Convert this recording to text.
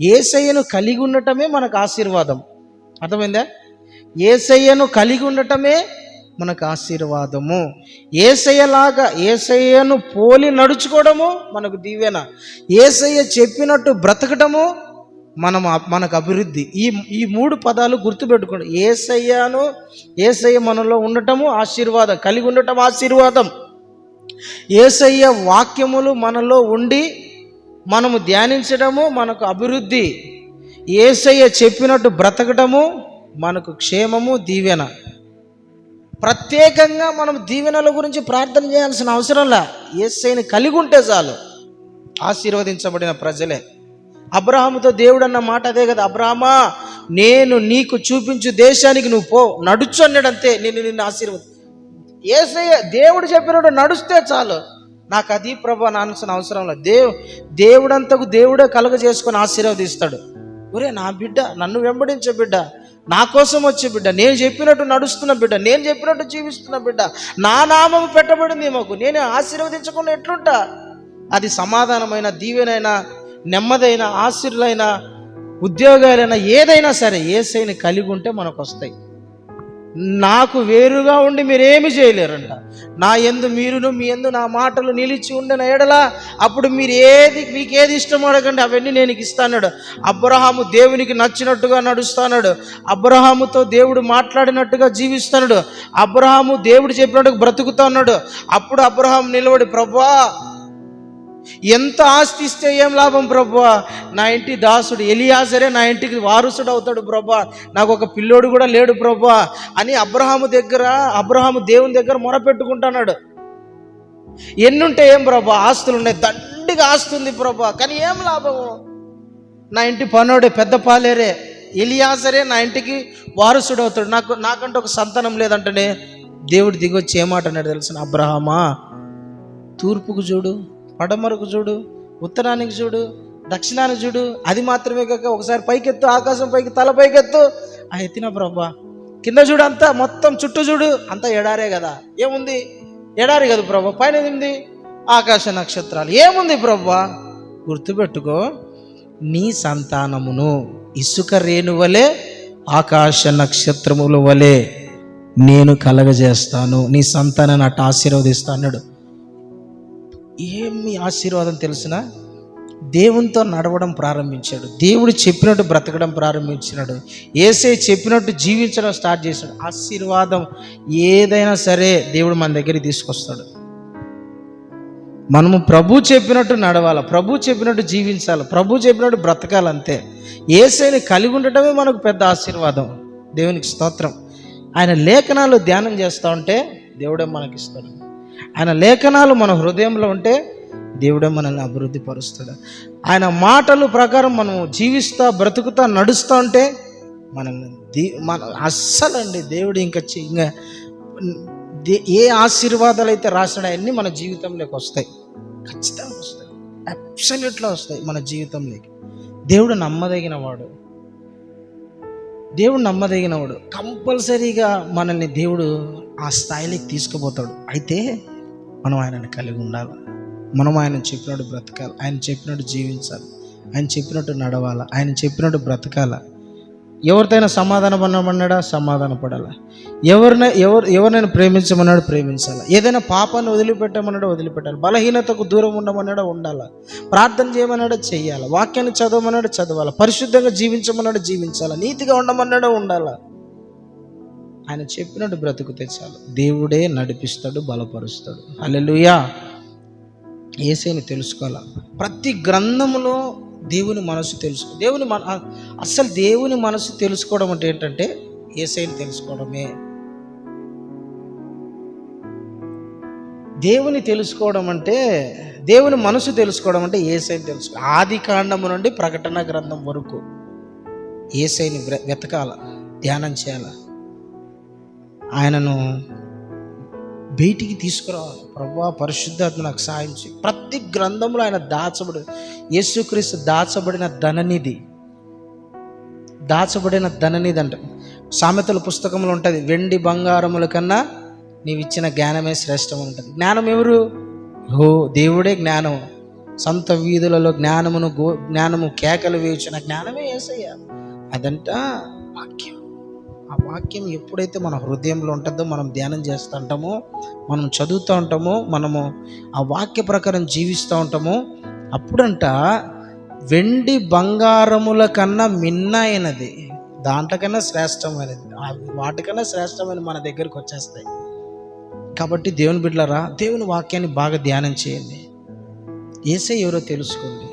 ఏసయ్యను కలిగి ఉండటమే మనకు ఆశీర్వాదం. అర్థమైందా? ఏసయ్యను కలిగి ఉండటమే మనకు ఆశీర్వాదము. ఏసయ్యలాగా ఏసయ్యను పోలి నడుచుకోవడము మనకు దీవెన. ఏసయ్య చెప్పినట్టు బ్రతకటము మనం మనకు అభివృద్ధి. ఈ ఈ మూడు పదాలు గుర్తుపెట్టుకోండి. ఏసయ్యను ఏసయ్య మనలో ఉండటము ఆశీర్వాదం కలిగి ఉండటం ఆశీర్వాదం. ఏసయ్య వాక్యములు మనలో ఉండి మనము ధ్యానించడము మనకు అభివృద్ధి. ఏసయ్య చెప్పినట్టు బ్రతకడము మనకు క్షేమము దీవెన. ప్రత్యేకంగా మనం దీవెనల గురించి ప్రార్థన చేయాల్సిన అవసరంలా ఏసైని కలిగి ఉంటే చాలు. ఆశీర్వదించబడిన ప్రజలే. అబ్రహాముతో దేవుడు అన్న మాట అదే కదా అబ్రహమా నేను నీకు చూపించు దేశానికి నువ్వు పో నడుచు అన్నాడంతే. నేను నిన్ను ఆశీర్వద. ఏసయ్య దేవుడు చెప్పినట్టు నడుస్తే చాలు. నాకు అది ప్రభు నానసిన అవసరం లేదు. దేవు దేవుడంతకు దేవుడే కలుగ చేసుకొని ఆశీర్వదిస్తాడు. ఒరే నా బిడ్డ నన్ను వెంబడించే బిడ్డ. నా కోసం వచ్చే బిడ్డ. నేను చెప్పినట్టు నడుస్తున్న బిడ్డ. నేను చెప్పినట్టు జీవిస్తున్న బిడ్డ. నా నామం పెట్టబడింది మాకు. నేను ఆశీర్వదించకుండా ఎట్లుంటా? అది సమాధానమైన దీవెనైన నెమ్మదైన ఆశీర్లైన ఉద్యోగాలైనా ఏదైనా సరే ఏసైని కలిగి ఉంటే మనకు వస్తాయి. నాకు వేరుగా ఉండి మీరేమి చేయలేరంట. నా ఎందు మీరును మీ ఎందు నా మాటలు నిలిచి ఉండిన ఎడలా అప్పుడు మీరు ఏది మీకు ఏది ఇష్టం అడగండి అవన్నీ నేను ఇస్తాడు అబ్రహాము దేవునికి నచ్చినట్టుగా నడుస్తాడు అబ్రహాముతో దేవుడు మాట్లాడినట్టుగా జీవిస్తున్నాడు అబ్రహాము దేవుడు చెప్పినట్టుగా బ్రతుకుతా ఉన్నాడు అప్పుడు అబ్రహాం నిలబడి ప్రభా ఎంత ఆస్తి ఇస్తే ఏం లాభం ప్రభా? నా ఇంటి దాసుడు ఎలియాసరే నా ఇంటికి వారసుడు అవుతాడు ప్రభా. నాకు ఒక పిల్లోడు కూడా లేడు ప్రభా అని అబ్రహాము దగ్గర అబ్రహాము దేవుని దగ్గర మొరపెట్టుకుంటున్నాడు ఎన్నుంటే ఏం ప్రభా? ఆస్తులు ఉన్నాయి. దండిగా ఆస్తుంది ప్రభా. కానీ ఏం లాభము? నా ఇంటి పనోడే పెద్ద పాలేరే. ఎలియాసరే నా ఇంటికి వారసుడు అవుతాడు నాకు నాకంటే ఒక సంతానం లేదంటేనే దేవుడు దిగొచ్చి ఏమాట తెలిసిన అబ్రహామా తూర్పుకు చూడు. పడమరకు చూడు ఉత్తరానికి చూడు దక్షిణానికి చూడు అది మాత్రమే కాక ఒకసారి పైకెత్తు ఆకాశం పైకి తల పైకెత్తు. ఆ ఎత్తిన ప్రభా కింద చూడు అంతా మొత్తం చుట్టూ చూడు అంతా ఎడారే కదా. ఏముంది? ఎడారి కదా ప్రభా పైన ఏముంది ఆకాశ నక్షత్రాలు. ఏముంది ప్రభా? గుర్తుపెట్టుకో నీ సంతానమును ఇసుక రేణు వలె ఆకాశ నక్షత్రముల వలె నేను కలగజేస్తాను. నీ సంతానాన్ని అట్ట ఆశీర్వదిస్తా అన్నాడు. ఏమి ఆశీర్వాదం తెలిసిన దేవునితో నడవడం ప్రారంభించాడు. దేవుడు చెప్పినట్టు బ్రతకడం ప్రారంభించినాడు. ఏసే చెప్పినట్టు జీవించడం స్టార్ట్ చేశాడు. ఆశీర్వాదం ఏదైనా సరే దేవుడు మన దగ్గరికి తీసుకొస్తాడు. మనము ప్రభు చెప్పినట్టు నడవాలి ప్రభు చెప్పినట్టు జీవించాలి ప్రభు చెప్పినట్టు బ్రతకాలంతే. ఏసైని కలిగి ఉండటమే మనకు పెద్ద ఆశీర్వాదం. దేవునికి స్తోత్రం. ఆయన లేఖనాలు ధ్యానం చేస్తూ ఉంటే దేవుడే మనకిస్తాడు. ఆయన లేఖనాలు మన హృదయంలో ఉంటే దేవుడే మనల్ని అభివృద్ధి పరుస్తాడు. ఆయన మాటలు ప్రకారం మనం జీవిస్తా బ్రతుకుతా నడుస్తూ ఉంటే మనల్ని దీ మన అస్సలండి దేవుడు ఇంకా చి- ఇంకా దే- ఏ ఆశీర్వాదాలు అయితే రాసినా అన్నీ మన జీవితంలోకి వస్తాయి. ఖచ్చితంగా వస్తాయి. అబ్సల్యూట్లో వస్తాయి మన జీవితంలోకి. దేవుడు నమ్మదగిన వాడు. దేవుడు నమ్మదగినవాడు కంపల్సరీగా మనల్ని దేవుడు ఆ స్థాయిలోకి తీసుకుపోతాడు. అయితే మనం ఆయనను కలిగి ఉండాలి? మనం ఆయన చెప్పినట్టు బ్రతకాలి? ఆయన చెప్పినట్టు జీవించాలి? ఆయన చెప్పినట్టు నడవాలి? ఆయన చెప్పినట్టు బ్రతకాల? ఎవరితోనైనా సమాధాన పడమన్నాడా సమాధాన పడాలా? ఎవరిన ఎవరు ఎవరినైనా ప్రేమించమన్నాడు ప్రేమించాలి? ఏదైనా పాపాన్ని వదిలిపెట్టమన్నాడు వదిలిపెట్టాలి? బలహీనతకు దూరం ఉండమన్నాడు ఉండాలి? ప్రార్థన చేయమన్నాడు చేయాలి వాక్యాన్ని చదవమన్నాడు చదవాలి? పరిశుద్ధంగా జీవించమన్నాడు జీవించాలి? నీతిగా ఉండమన్నాడు ఉండాలి? ఆయన చెప్పినట్టు బ్రతుకుతే చాలు. దేవుడే నడిపిస్తాడు బలపరుస్తాడు. హల్లెలూయా. ఏసైని తెలుసుకోవాలి? ప్రతి గ్రంథములో దేవుని మనసు తెలుసుకో దేవుని మన అస్సలు దేవుని మనసు తెలుసుకోవడం అంటే ఏంటంటే ఏసైని తెలుసుకోవడమే. దేవుని తెలుసుకోవడం అంటే దేవుని మనసు తెలుసుకోవడం అంటే ఏసైని తెలుసుకో ఆది కాండము నుండి ప్రకటన గ్రంథం వరకు ఏసైని వెతకాల ధ్యానం చేయాలా. ఆయనను బయటికి తీసుకురావాలి. ప్రభా పరిశుద్ధాత్మ నాకు సాయం చేయి. ప్రతి గ్రంథంలో ఆయన దాచబడి యేసుక్రీస్తు దాచబడిన ధననిధి. దాచబడిన ధననిధి అంట. సామెతల పుస్తకంలో ఉంటుంది వెండి బంగారముల కన్నా నీవు ఇచ్చిన జ్ఞానమే శ్రేష్టం ఉంటుంది జ్ఞానం ఎవరు? ఓ దేవుడే జ్ఞానం సొంత వీధులలో జ్ఞానమును గో జ్ఞానము కేకలు వేయించిన జ్ఞానమే ఏసయ్య. అదంట వాక్యం. ఆ వాక్యం ఎప్పుడైతే మన హృదయంలో ఉంటుందో మనం ధ్యానం చేస్తూ ఉంటామో మనం చదువుతూ ఉంటామో మనము ఆ వాక్య ప్రకారం జీవిస్తూ ఉంటామో అప్పుడంట వెండి బంగారముల కన్నా మిన్న అయినది శ్రేష్టమైనది వాటికన్నా శ్రేష్టమైన మన దగ్గరికి వచ్చేస్తాయి. కాబట్టి దేవుని బిడ్డలారా దేవుని వాక్యాన్ని బాగా ధ్యానం చేయండి. ఏసై ఎవరో తెలుసుకోండి.